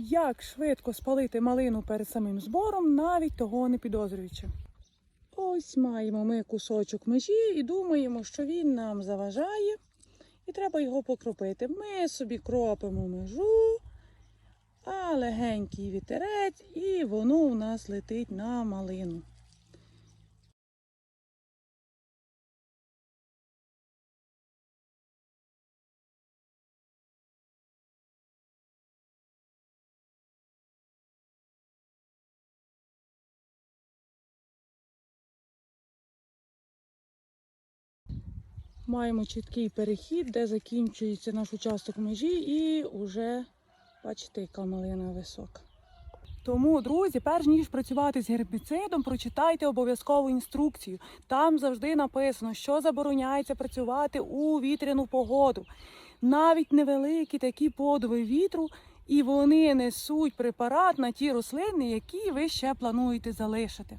Як швидко спалити малину перед самим збором, навіть того не підозрюючи. Ось маємо ми кусочок межі і думаємо, що він нам заважає, і треба його покропити. Ми собі кропимо межу, а легенький вітерець, і воно у нас летить на малину. Маємо чіткий перехід, де закінчується наш участок межі, і вже бачите, яка малина висока. Тому, друзі, перш ніж працювати з гербіцидом, прочитайте обов'язкову інструкцію. Там завжди написано, що забороняється працювати у вітряну погоду. Навіть невеликі такі подови вітру, і вони несуть препарат на ті рослини, які ви ще плануєте залишити.